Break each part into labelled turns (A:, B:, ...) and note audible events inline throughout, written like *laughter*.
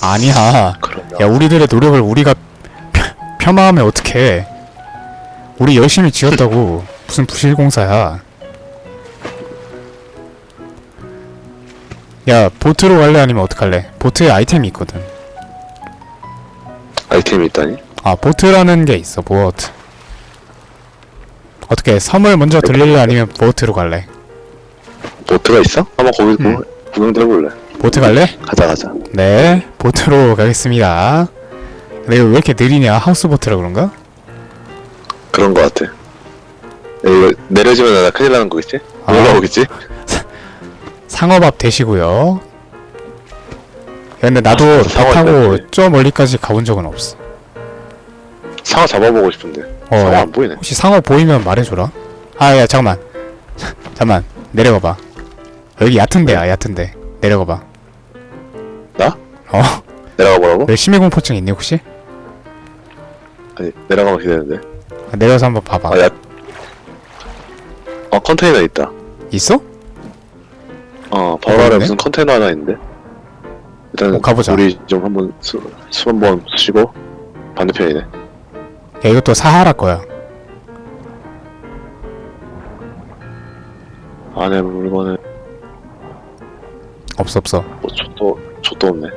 A: 아니야.
B: 그러면
A: 야 우리들의 노력을 우리가 폄- 폄하하면 어떡해. 우리 열심히 지었다고 *laughs* 무슨 부실공사야. 야 보트로 갈래 아니면 어떡할래? 보트에 아이템이 있거든.
B: 아이템이 있다니?
A: 아 보트라는 게 있어 보트. 어떻게 섬을 먼저 들릴래 아니면 보트로 갈래?
B: 보트가 있어? 한번 거기
A: 음.
B: 구- 구경 들어볼래?
A: 보트 갈래?
B: 가자 가자
A: 네 보트로 가겠습니다. 내가 왜 이렇게 느리냐? 하우스 보트라 그런가?
B: 그런 거 같아 야, 이거 내려지면 나 큰일 나는 거겠지?
A: 아.
B: 올라오겠지? *laughs*
A: 상어밥 되시고요. 근데 나도
B: 아,
A: 배
B: 상어
A: 타고. 저 멀리까지 가본 적은 없어.
B: 상어 잡아보고 싶은데
A: 어,
B: 상어
A: 야,
B: 안 보이네
A: 혹시 상어 보이면 말해줘라. 아, 야, 잠깐만. *laughs* 잠깐만. 내려가봐. 여기 얕은 데야, 얕은 데. 내려가봐.
B: 나?
A: 어?
B: 내려가 보라고?
A: 왜 심해 공포증 있니, 혹시?
B: 아니 내려가면 기다리는데
A: 아, 내려서 한번 봐봐.
B: 아 야 어 컨테이너 있다
A: 있어?
B: 어 바로 아래
A: 그러네?
B: 무슨 컨테이너 하나 있는데 일단
A: 어, 가보자.
B: 우리 좀 한번 수, 수 한번 쉬고 반대편이네
A: 야, 이것도 사하라 거야.
B: 안에 물건은
A: 없어, 없어.
B: 뭐족 도 족도 없네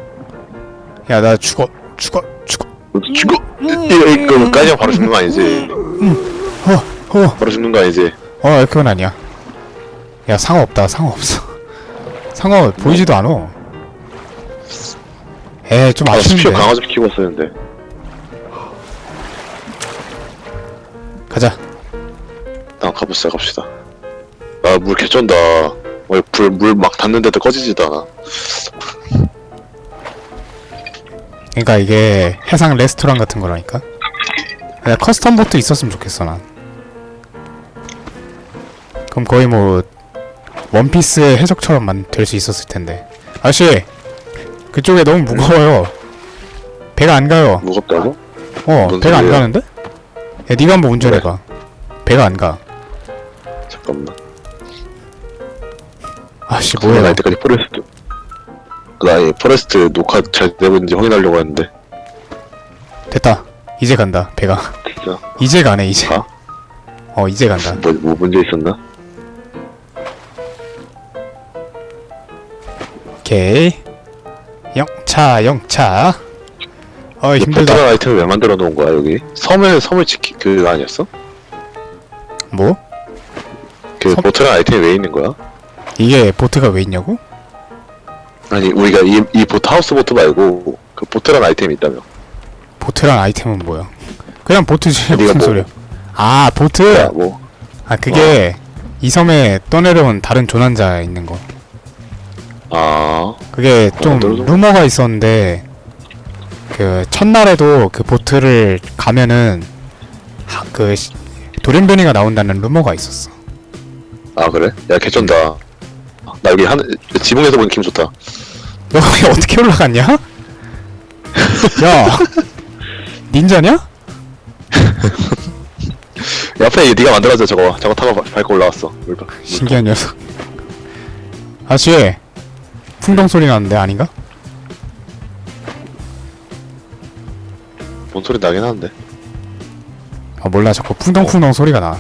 A: 야, 나 죽어, 죽어, 죽어.
B: 죽어 이거 이거 까지면 바로 죽는 거 아니지
A: 어, 어,
B: 바로 죽는 거 아니지
A: 어, 그건 아니야. 야, 상어 없다, 상어 없어. 상어 보이지도 않아. 에, 좀
B: 아 스피어. 강화 좀 키고 왔었는데
A: 가자.
B: 나 가보자 갑시다 아물 개쩐다 불물 막 닿는데도 꺼지지도 않아
A: 그러니까 이게 해상 레스토랑 같은 거라니까. 그냥 커스텀 보트 있었으면 좋겠어 난. 그럼 거의 뭐 원피스 해적처럼만 될 수 있었을 텐데. 아저씨 그쪽에 너무 무거워요. 배가 안 가요.
B: 무겁다고?
A: 어
B: 뭔
A: 배가 안
B: 소리야?
A: 가는데? 야 네가 한번 운전해봐. 배가 안 가.
B: 잠깐만
A: 아씨
B: 뭐야? 날 때까지 포레스트 나이 포레스트 녹화 잘 되고 있는지 확인하려고 했는데
A: 됐다. 이제 간다 배가.
B: 진짜
A: 이제 가네 이제.
B: 가?
A: 어 이제 간다.
B: 뭐, 뭐 문제 있었나?
A: 오케이. 영차 영차. 어 힘들다.
B: 버튼한 아이템을 왜 만들어 놓은 거야 여기? 섬을 섬을 지키 그 아니었어?
A: 뭐?
B: 그
A: 섬?
B: 버튼한 아이템이 왜 있는 거야?
A: 이게 보트가 왜 있냐고?
B: 아니 우리가 이, 이 보트 하우스 보트 말고 그 보트란 아이템이 있다며
A: 보트란 아이템은 뭐야? 그냥 보트지
B: 네가
A: 무슨
B: 뭐-
A: 소리야? 아 보트.
B: 야,
A: 뭐아 그게 이 섬에 떠내려온 다른 조난자 있는 거.
B: 아,
A: 그게 좀
B: 들어도-
A: 루머가 있었는데 그 첫날에도 그 보트를 가면은 하, 그 시- 돌연변이가 나온다는 루머가 있었어.
B: 아 그래? 야 개쩐다 나 여기 한 지붕에서 보니 기분 좋다
A: 너 거기 *laughs* 어떻게 올라갔냐? 야 닌자냐? *laughs*
B: 옆에 네가 만들어줘 저거 저거 타고 밟- 밟고 올라왔어 물방
A: 신기한 녀석. 아씨 풍덩 소리 나는데 아닌가?
B: 뭔 소리 나긴 하는데
A: 아 몰라 자꾸 풍덩풍덩 소리가 나.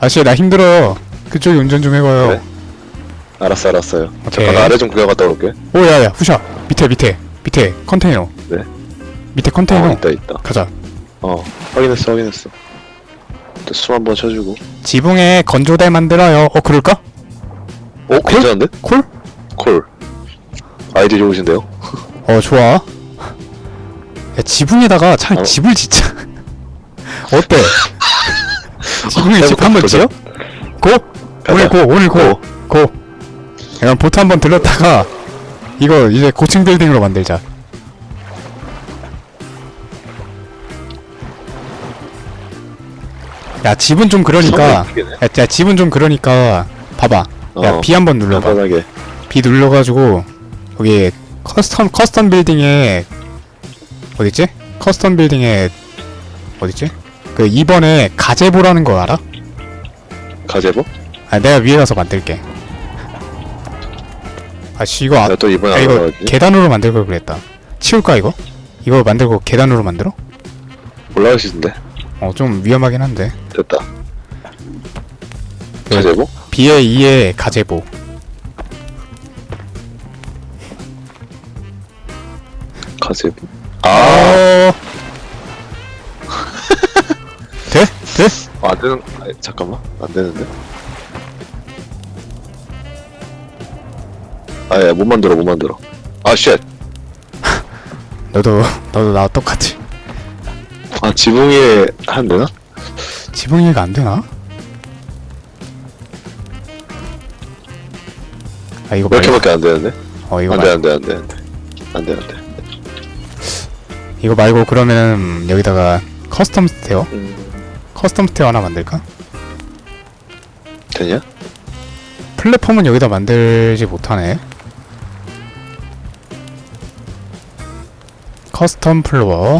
A: 아씨 나 힘들어요. 그쪽이 운전 좀 해봐요.
B: 그래? 알았어 알았어요
A: 오케이.
B: 잠깐 나 아래 좀 구경 갔다 올게
A: 오 야야 후샤 밑에 밑에 밑에 컨테이너.
B: 네?
A: 밑에 컨테이너.
B: 어 있다 있다
A: 가자.
B: 어 확인했어 확인했어 또숨 한번 쉬어주고
A: 지붕에 건조대 만들어요. 어 그럴까?
B: 오 괜찮은데?
A: 콜?
B: 콜 아이디 좋으신데요?
A: 어 좋아. 야 지붕에다가 차라리
B: 어.
A: 집을 짓자. 어때? *laughs* 지붕에 집
B: 해볼까?
A: 한번. 지어? 고? 오늘 고 오늘 고
B: 고.
A: 고. 그냥 보트 한번 들렀다가 이거 이제 고층 빌딩으로 만들자. 야 집은 좀 그러니까
B: 섬이
A: 야, 야 집은 좀 그러니까 봐봐. 야
B: 어.
A: B 한번 눌러봐.
B: 간단하게
A: B 눌러가지고 여기 커스텀 커스텀 빌딩에 어딨지? 커스텀 빌딩에 어딨지? 그 2번에 가제보라는 거 알아?
B: 가제보?
A: 아 내가 위에 가서 만들게. 아씨 이거 아,
B: 내가 또 이번에
A: 야, 이거
B: 알아가지
A: 계단으로 만들 걸 그랬다. 치울까 이거? 이거 만들고 계단으로 만들어?
B: 올라갈 수 있는데
A: 어 좀 위험하긴 한데
B: 됐다
A: 네.
B: 자제보
A: B에 2에 가제보
B: 가제보
A: 아아 돼? 돼?
B: 아, 안 되는 아, 잠깐만 안 되는데 아예 못 만들어 못 만들어 아쉣
A: 너도 너도 나와 똑같이
B: 아 지붕 위에 한 되나?
A: 지붕 이해가 안 되나? 아 이거 말고
B: 이렇게밖에 안 되는데
A: 어 이거
B: 안돼
A: 말
B: 안돼 안돼 안돼 안돼 안돼
A: 이거 말고 그러면 여기다가 커스텀 스테어
B: 음,
A: 커스텀 스테어 하나 만들까?
B: 되냐?
A: 플랫폼은 여기다 만들지 못하네. 커스텀 플로어.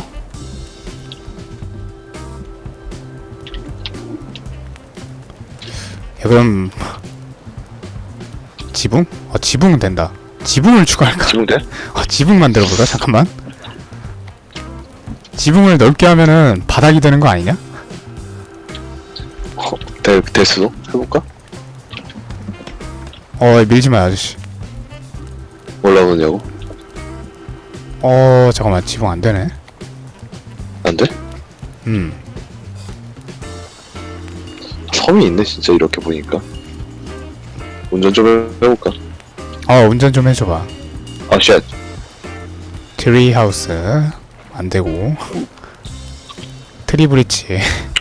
A: 야, 그럼 지붕? 어 지붕은 된다. 지붕을 추가할까?
B: 지붕 돼?
A: 아 지붕 만들어 볼까? 잠깐만. 지붕을 넓게 하면은 바닥이 되는 거 아니냐?
B: 어, 될, 될 수도? 해볼까?
A: 어 밀지 마 아저씨.
B: 올라오느냐고?
A: 어 잠깐만 지붕 안 되네.
B: 안 돼?
A: 음.
B: 섬이 있네 진짜 이렇게 보니까 운전 좀 해볼까?
A: 어 운전 좀 해줘봐.
B: 아쉣
A: 트리 하우스 안 되고 트리 브릿지.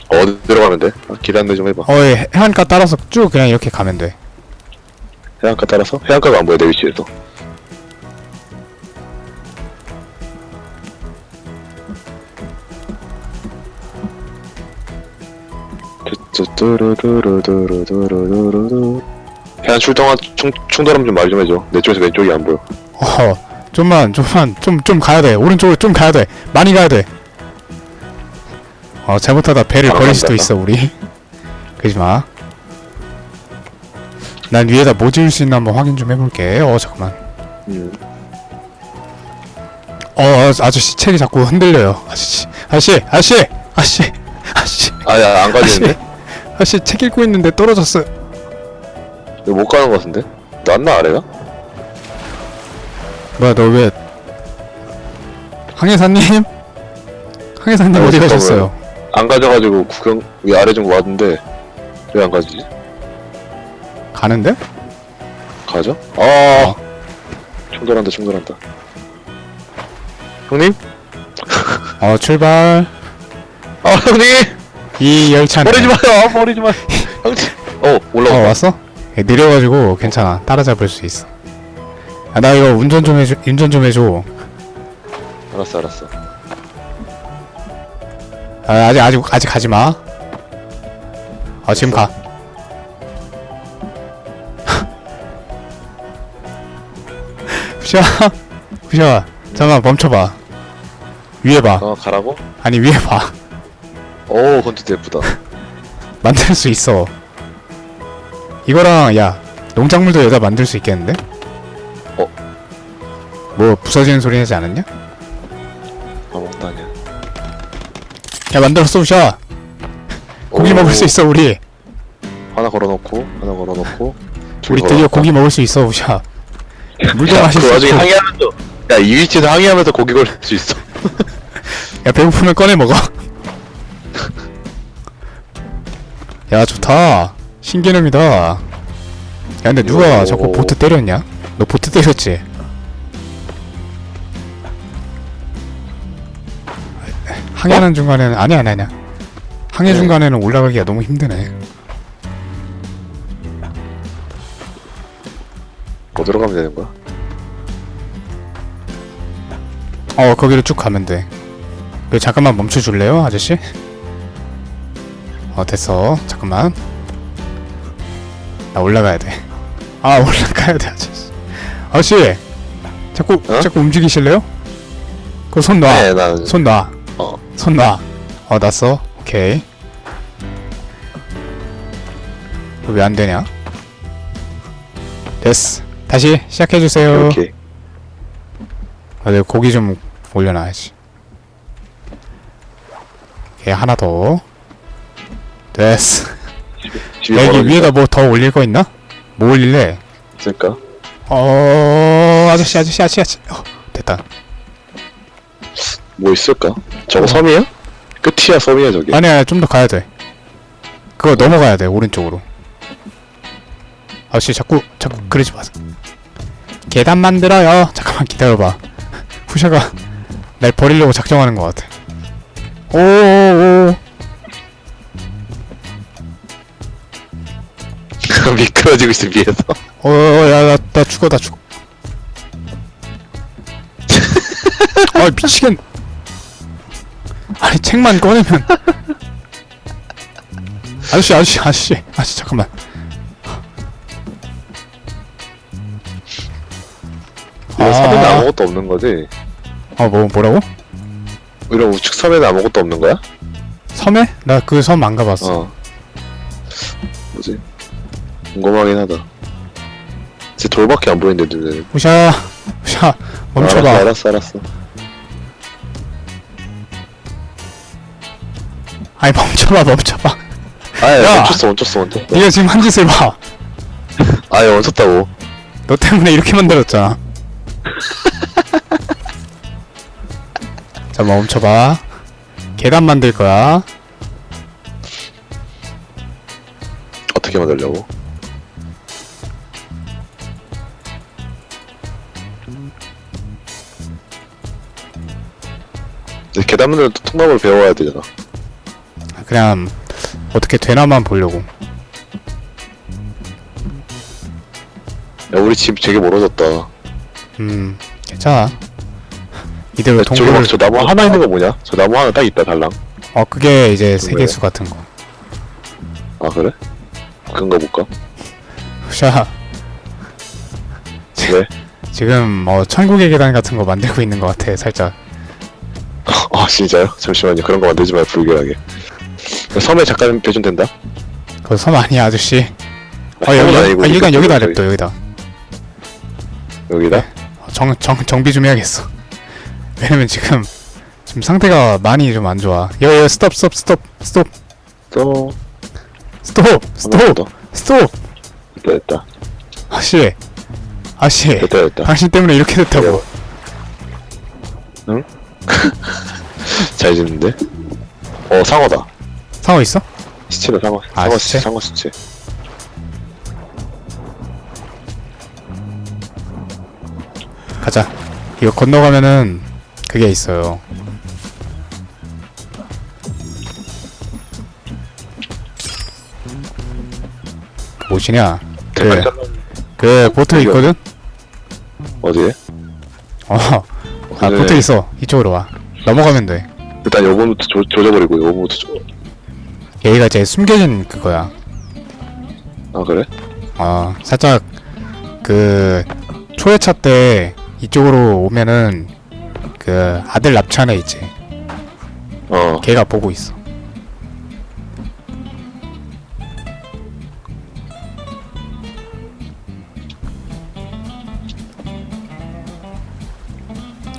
B: 어디로 가면 돼? 아, 길 안내 좀 해봐
A: 어 예, 해안가 따라서 쭉 그냥 이렇게 가면 돼.
B: 해안가 따라서? 해안가가 안 보여 내 위치에서 뚜뚜뚜루뚜루뚜루뚜루뚜루. 해안 출동한 충, 충돌하면 좀말 좀 해줘 내 쪽에서 왼쪽이 안 보여
A: 어 좀만 좀만 좀 좀 가야 돼. 오른쪽으로 좀 가야 돼. 많이 가야 돼. 어 잘못하다 배를
B: 아,
A: 버릴 수도. 있어 우리. 그러지 마. 난 위에다 뭐 지을 수 있나 한번 확인 좀 해볼게. 어 잠깐만.
B: 음.
A: 어 아- 아저씨 책이 자꾸 흔들려요. 아저씨 아저씨 아저씨 아저씨 아저씨
B: 아야 안 가지는데?
A: 아저씨 책 읽고 있는데 떨어졌어요.
B: 이거 못 가는 거 같은데? 낫나 아래가?
A: 뭐야 너 왜 항해사님? 항해사님
B: 어,
A: 어디
B: 잠깐만.
A: 가셨어요?
B: 안 가져가지고 구경 위 아래 좀 왔는데 왜 안 가지지?
A: 가는데?
B: 가죠? 아 충돌한다 충돌한다 형님?
A: 어 출발
B: 아 형님!
A: 이 열차는
B: 버리지 마요. 버리지 마요 *laughs* 형님
A: 어어 왔어? 예, 느려가지고 괜찮아. 따라잡을 수 있어. 아, 나 이거 운전 좀 해줘 운전 좀 해줘.
B: 알았어 알았어.
A: 아, 아직 아직 아직 가지 마. 아 지금 가. 후샤 후샤 잠깐 멈춰봐. 위에 봐.
B: 어 가라고?
A: 아니 위에 봐
B: 오 건투도 예쁘다 *laughs*
A: 만들 수 있어. 이거랑 야 농작물도 여기다 만들 수 있겠는데?
B: 어?
A: 뭐 부서지는 소리 나지 않았냐?
B: 아무것도 아니야
A: 야 만들었어 우샤. *laughs* 고기
B: 오,
A: 먹을 수 있어 우리.
B: 하나 걸어놓고 하나 걸어놓고
A: 우리 드디어 고기 먹을 수 있어 우샤. 물도 마실 그수
B: 와중에
A: 있고.
B: 항해하면서 야이 위치에서 항해하면서 고기 걸릴 수 있어
A: 야 배고프면 꺼내 먹어. 야 좋다. 신개념이다. 야 근데 누가
B: 요.
A: 자꾸 보트 때렸냐? 너 보트 때렸지? 항해하는 중간에는 아니야 아니야 아니야. 항해
B: 네.
A: 중간에는 올라가기가 너무 힘드네.
B: 어디로 가면 되는 거야?
A: 어 거기로 쭉 가면 돼. 그 잠깐만 멈춰 줄래요, 아저씨? 어 됐어. 잠깐만. 나 올라가야 돼. 아 *laughs* 올라가야 돼, 아저씨. 아저씨, 자꾸
B: 어?
A: 자꾸 움직이실래요? 그손 놔.
B: 네,
A: 난손 놔.
B: 어.
A: 손 놔. 어 놨어. 오케이. 왜 안 되냐? 됐어. 다시 시작해 주세요.
B: 이렇게
A: 아, 네, 고기 좀 올려놔야지 오케이 하나 더 됐어.
B: 집이
A: 야, 여기 위에다 뭐 더 올릴 거 있나? 뭐 올릴래?
B: 있을까?
A: 어 아저씨 아저씨 아저씨 아저씨. 어, 됐다.
B: 뭐 있을까? 저거
A: 어.
B: 섬이야? 끝이야 섬이야 저게.
A: 아니야 좀 더 가야 돼. 그거 넘어가야 돼 오른쪽으로. 아저씨 자꾸 자꾸 그러지 마세요. 계단 만들어요. 잠깐만 기다려봐. *laughs* 후샤가 날 버리려고 작정하는 것 같아. 오오오
B: 미끄러지고 있어 위에서
A: 어 야 나 나 죽어 나 죽어 *laughs* 아 미치겠 아니 책만 꺼내면 아저씨 아저씨 아저씨 아저씨 잠깐만
B: 이거 섬에는 아무것도 없는 거지?
A: 어뭐 뭐라고?
B: 이런 우측 섬에는 아무것도 없는 거야?
A: 섬에? 나 그 섬 안 가봤어
B: 어 뭐지? 궁금하긴 하다. 제 돌밖에 안 보이는데 눈에는
A: 후샤 후샤 멈춰봐.
B: 알았어 알았어 알았어.
A: 아니 멈춰봐 멈춰봐.
B: 아예
A: 야!
B: 멈췄어 멈췄어 멈췄어
A: 네가 지금 한 짓을 봐너
B: 아예 멈췄다고.
A: 때문에 이렇게 만들었잖아. 자 멈춰봐. 계단 만들 거야.
B: 어떻게 만들려고? 계단 만들면 또 통나무를 배워야 되잖아
A: 그냥 어떻게 되나만 보려고
B: 야 우리 집 되게 멀어졌다
A: 음 괜찮아 이대로
B: 야, 저기
A: 동굴을
B: 막 저 나무 하나 있는 거 뭐냐? 저 나무 하나 딱 있다 달랑
A: 어 그게 이제? 세계수 같은 거
B: 아 그래? 거 볼까?
A: 후샤
B: 왜?
A: 지금 어 천국의 계단 같은 거 만들고 있는 것 같아 살짝
B: 아 진짜요? 잠시만요. 그런 거 만들지 마요 불길하게. 섬에 잠깐 배준된다?
A: 그거 섬 아니야 아저씨. 아 여기
B: 아니고
A: 아, 여기다 여기다 랩도 여기다.
B: 여기다?
A: 어, 정, 정, 정비 좀 해야겠어. *laughs* 왜냐면 지금 지금 상태가 많이 좀 안 좋아. 여여 스톱 스톱 스톱 스톱.
B: 또
A: 스톱 스톱
B: 더.
A: 스톱.
B: 됐다 됐다.
A: 아씨 아씨.
B: 됐다 됐다.
A: 당신 때문에 이렇게 됐다고 *laughs* *laughs*
B: 잘 짓는데? 어 상어다
A: 상어 있어?
B: 시체다 상어
A: 아,
B: 상어
A: 시체?
B: 시체 상어 시체
A: 가자 이거 건너가면은 그게 있어요 그 뭐시냐 그,
B: 대가리
A: 그 보트? 있거든?
B: 어디에?
A: 어 아,
B: 네.
A: 보트 있어. 이쪽으로 와. 넘어가면 돼.
B: 일단 요거부터 조, 조져버리고 요거부터 조...
A: 여기가 이제 숨겨진 그거야.
B: 아 그래?
A: 어, 살짝 그 초회차 때 이쪽으로 오면은 그 아들 납치한 애 있지.
B: 어
A: 걔가 보고 있어.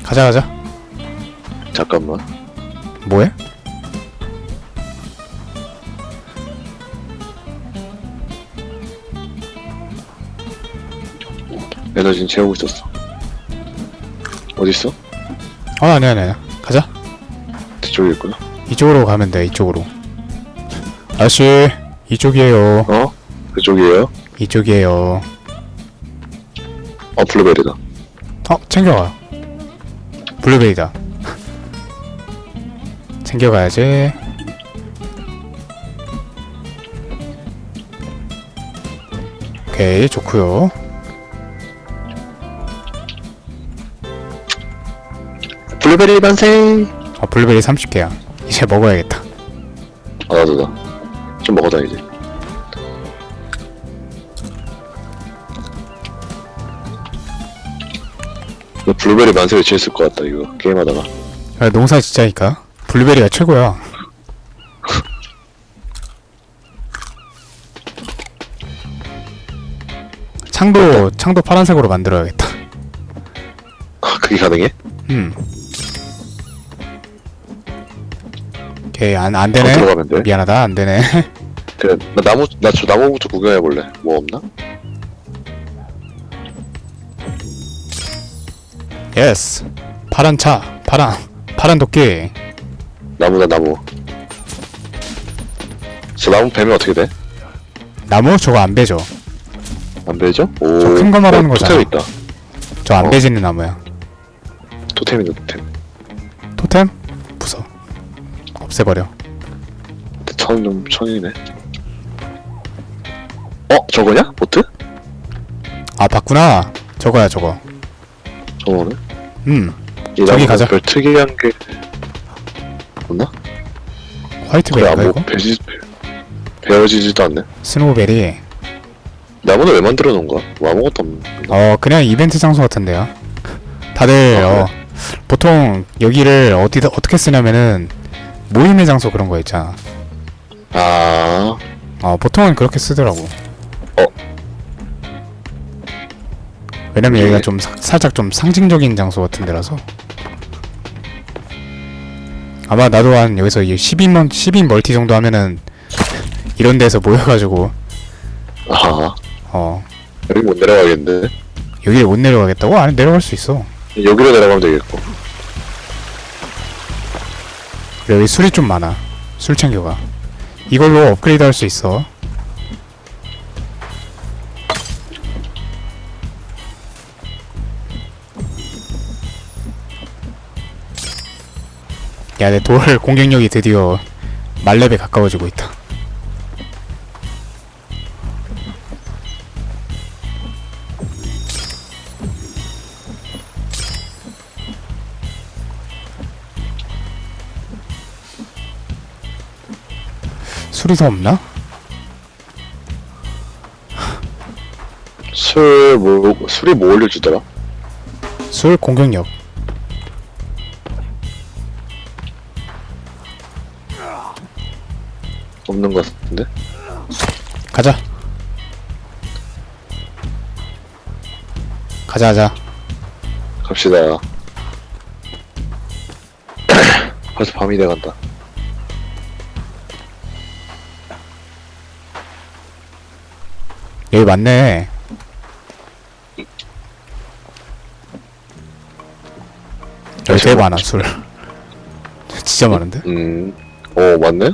A: 가자 가자.
B: 잠깐만
A: 뭐해?
B: 에너지는 채우고 있었어 어딨어?
A: 어 아니야 아니야. 가자.
B: 뒤쪽에 있구나
A: 이쪽으로 가면 돼. 이쪽으로. 아저씨 이쪽이에요.
B: 어? 그쪽이에요?
A: 이쪽이에요.
B: 어 블루베리다
A: 어, 챙겨가. 블루베리다. 챙겨가야지. 오케이, 좋구요.
B: 블루베리 만세
A: 어, 블루베리 30개야. 이제 먹어야겠다.
B: 아 나도 나좀 먹어다 이제 너 블루베리 만세를 지었을 것 같다 이거 게임하다가
A: 야, 농사 짓자니까. 블루베리가 최고야. 창도, 창도 파란색으로 만들어야겠다.
B: 아, 그게 가능해?
A: 음. 오케이 안,
B: 안더
A: 되네
B: 들어가면 돼.
A: 미안하다 안 되네 *laughs*
B: 그래 나 나무 나 저 나무부터 구경해 볼래. 뭐 없나?
A: 예스 파란 차 파란 파란 도끼
B: 나무다 나무. 저 나무 베면 어떻게 돼?
A: 나무 저거 안 베죠
B: 안 베죠? 오.
A: 저큰거 말하는
B: 어,
A: 거잖아.
B: 토템 있다.
A: 저 안
B: 어.
A: 베지는 나무야
B: 토템이다 토템.
A: 토템 부숴 없애버려
B: 천좀 천이네. 어 저거냐? 보트?
A: 아 봤구나 저거야 저거
B: 저거는? 음이
A: 저기
B: 나무가
A: 가자.
B: 별 특이한 게 없나? 그래
A: 화이트베리인가
B: 아무
A: 이거?
B: 베지 베어지지도 않네.
A: 스노우베리
B: 나무는 왜 만들어 놓은 거야? 뭐 아무것도 없는.
A: 어 그냥 이벤트 장소 같은데요 다들
B: 아,
A: 어 보통 여기를 어디다 어떻게 쓰냐면은 모임의 장소 그런 거 있잖아
B: 아
A: 어 보통은 그렇게 쓰더라고
B: 어.
A: 왜냐면
B: 예.
A: 여기가 좀 사- 살짝 좀 상징적인 장소 같은 데라서 아마 나도 한 여기서 10인, 멀, 10인 멀티 정도 하면은 이런 데서 모여가지고.
B: 아
A: 어.
B: 여기 못 내려가겠는데.
A: 여기를 못 내려가겠다고? 아니 내려갈 수 있어.
B: 여기로 내려가면 되겠고.
A: 그래 여기 술이 좀 많아. 술 챙겨가. 이걸로 업그레이드 할 수 있어 야 내 돌 *laughs* 공격력이 드디어 말렙에 가까워지고 있다 술이 더 없나?
B: 술, 뭐, 술이 뭐 올려주더라?
A: 술 공격력 가자 가자
B: 갑시다. *coughs* 벌써 밤이 돼간다.
A: 여기 맞네 여기 되게 많아 술 *laughs* 진짜 많은데?
B: 음, 어, 맞네?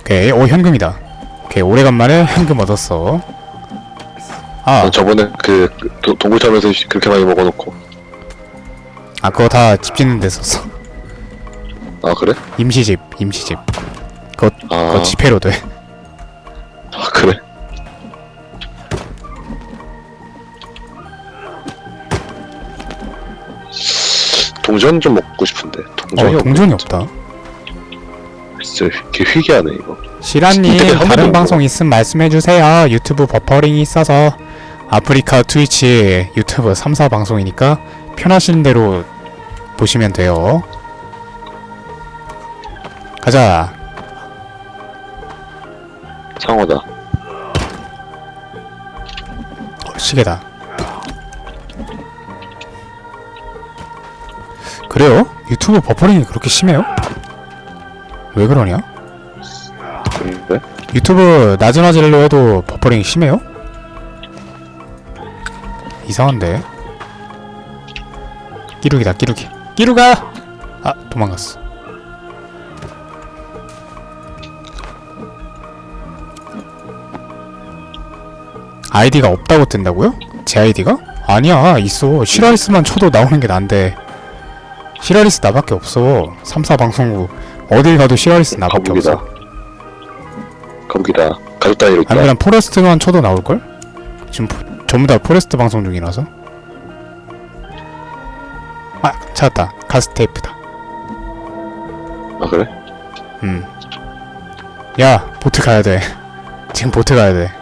A: 오케이 오 현금이다 오케이 오래간만에 현금 얻었어 아,
B: 난 저번에 그, 그 도, 동굴 타면서 그렇게 많이 먹어놓고.
A: 아 그거 다 집 짓는 데 썼어
B: 아, 그래?
A: 임시집 임시집 그거,
B: 아,
A: 그거 지폐로 돼
B: 아, 그래? 동전 좀 먹고 싶은데. 동전이
A: 어
B: 없네,
A: 동전이. 없다
B: 진짜 개 희귀하네, 이거.
A: 시라님
B: 이때까지 한 번도
A: 다른
B: 못
A: 방송 있으면 말씀해주세요 유튜브 버퍼링이 있어서 아프리카 트위치 유튜브 3사 방송이니까 편하신 대로 보시면 돼요 가자
B: 상어다.
A: 어, 시계다 그래요? 유튜브 버퍼링이 그렇게 심해요? 왜 그러냐?
B: 근데?
A: 유튜브 나즈나질로 해도 버퍼링이 심해요? 이상한데 끼룩이다 끼룩이 끼룩아! 아 도망갔어 아이디가 없다고 뜬다고요? 제 아이디가? 아니야 있어 시라리스만 쳐도 나오는 게 난데 시라리스 나밖에 없어 3사 방송국 어딜 가도 시라리스 나밖에
B: 거북이다.
A: 없어
B: 거북이다. 가족 단위로 있다.
A: 아니 그냥 포레스트만 쳐도 나올걸? 지금 포- 전부 다 포레스트 방송 중이라서 아 찾았다 카스테이프다
B: 아, 그래?
A: 음야 보트 가야 돼 *laughs* 지금 보트 가야 돼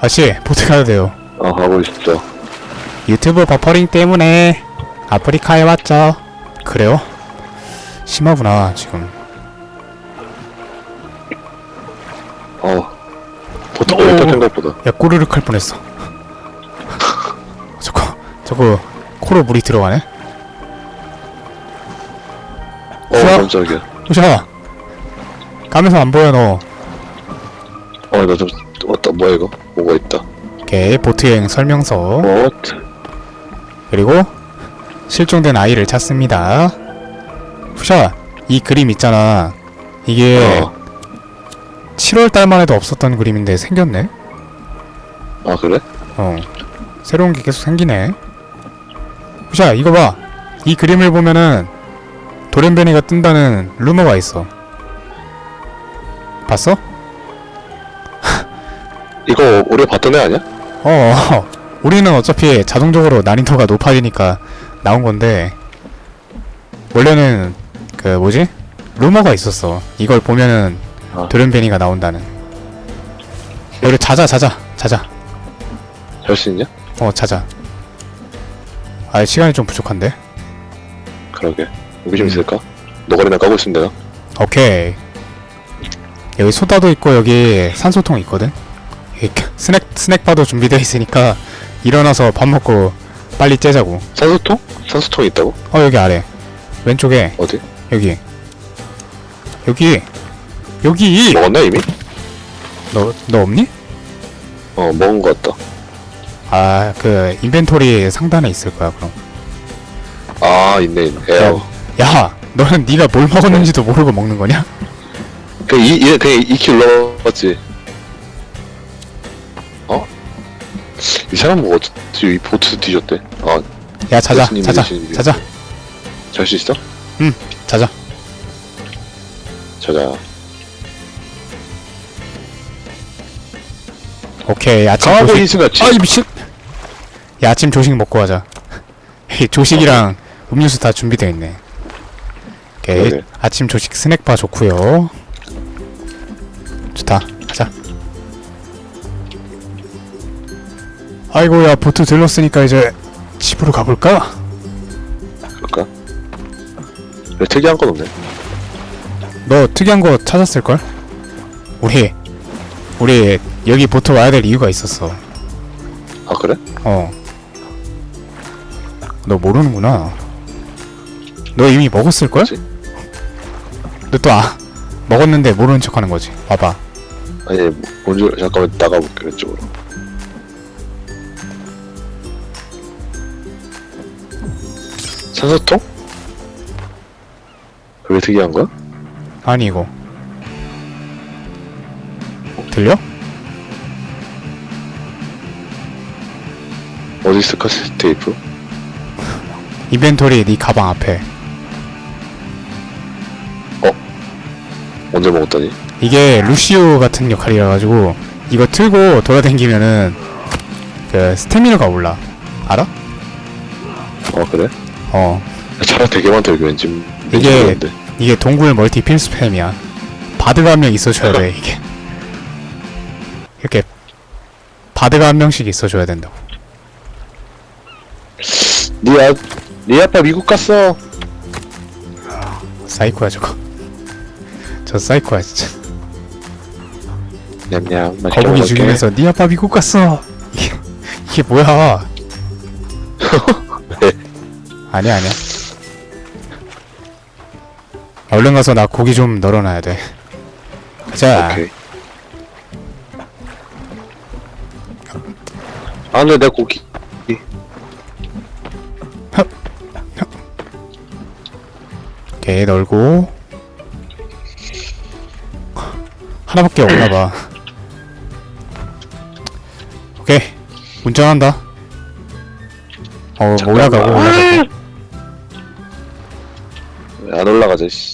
A: 아씨 보트 가야 돼요
B: 아, 가고 있어.
A: 유튜브 버퍼링 때문에 아프리카에 왔죠 그래요? 심하구나 지금
B: 어. 보통
A: 오.
B: 어렵다 생각보다.
A: 야 꼬르륵 할 뻔했어 저거 코로 물이 들어가네
B: 어,
A: 좋아.
B: 깜짝이야.
A: 으쌰 까면서 안 보여 너
B: 어, 나 좀, 왔다, 뭐야, 이거? 뭐가 있다.
A: 오케이 보트여행 설명서
B: 뭐,
A: 그리고 실종된 아이를 찾습니다 후샤 이 그림 있잖아 이게
B: 어.
A: 7월 달만 해도 없었던 그림인데 생겼네
B: 아, 그래?
A: 어 새로운 게 계속 생기네 후샤 이거 봐 이 그림을 보면은 도렌베니가 뜬다는 루머가 있어 봤어? *laughs*
B: 이거 우리가 봤던 애 아니야?
A: 어 우리는 어차피 자동적으로 난이도가 높아지니까 나온 건데 원래는 그 뭐지? 루머가 있었어 이걸 보면은
B: 아.
A: 도렌베니가 나온다는 우리 자자 자자 자자
B: 할수 있냐?
A: 어 자자 아 시간이 좀 부족한데
B: 그러게. 여기 좀
A: 음.
B: 있을까? 너가리나 까고 있으면 되나?
A: 오케이 여기 소다도 있고 여기 산소통 있거든 여기 스낵 스낵바도 준비되어 있으니까 일어나서 밥 먹고 빨리 째자고
B: 산소통? 산소통이 있다고?
A: 어 여기 아래 왼쪽에
B: 어디?
A: 여기 여기 여기
B: 먹었나, 이미?
A: 너 너 없니?
B: 어, 먹은 거 같다.
A: 아 그 인벤토리 상단에 있을 거야 그럼
B: 아, 있네, 있네. 에어.
A: 야 너는 네가 뭘 먹었는지도 모르고 먹는 거냐?
B: 그, 이, 이, 그냥 2킬 올라갔지. 어? 이 사람 뭐, 어쩌지, 이 보트 뒤졌대. 아,
A: 야 자자
B: 예수님이
A: 자자. 자자
B: 잘 수 있어?
A: 자자
B: 자자.
A: 오케이 아침 조식
B: 지
A: 아이 미친 야 아침 조식 먹고 가자 *laughs* 이 조식이랑 음료수 다 준비되어 있네 오케이
B: 그러게.
A: 아침 조식 스낵바 좋고요 좋다 가자 아이고 야 보트 들렀으니까 이제 집으로 가볼까?
B: 그럴까? 왜 특이한 건 없네.
A: 너 특이한 거 찾았을걸? 우리 우리 여기 보트 와야 될 이유가 있었어
B: 아, 그래?
A: 어. 너 모르는구나. 너 이미 먹었을 걸?
B: 뭐지?
A: 너또 아, 먹었는데 모르는 척 하는 거지. 봐봐.
B: 아니, 뭐, 뭔지, 잠깐만 나가볼게, 왼쪽으로. 산소통? 왜 특이한 거야?
A: 아니, 이거. 들려?
B: 어디 있을까, 테이프?
A: 이벤토리 네 가방 앞에.
B: 언제 먹었다니?
A: 이게 루시오 같은 역할이라 가지고 이거 틀고 돌아다니면은 그 스태미너가 올라. 알아?
B: 어, 그래?
A: 어.
B: 차가 되게 많다, 여기 왠지. 왠지
A: 이게-
B: 모르는데.
A: 이게 동굴 멀티 필수 팸이야. 바드가 한 명 있어줘야 돼, 이게. 바드가 한 명씩 있어줘야 된다고.
B: 네, 아, 네 아빠 미국 갔어.
A: 사이코야 저거 저 사이코야 진짜
B: 냠냠. 맛있게
A: 거북이
B: 먹을게.
A: 죽이면서 네 아빠 미국 갔어 이게, 이게 뭐야
B: 네. *laughs*
A: 아니야 아니야 얼른 가서 나 고기 좀 널어놔야 돼 가자
B: 오케이. 아, 근데 내 고기. *laughs*
A: 오케이 널고 하나밖에 없나봐 오케이 운전한다 어. 올라가고 올라가고
B: 왜안 올라가자, 씨.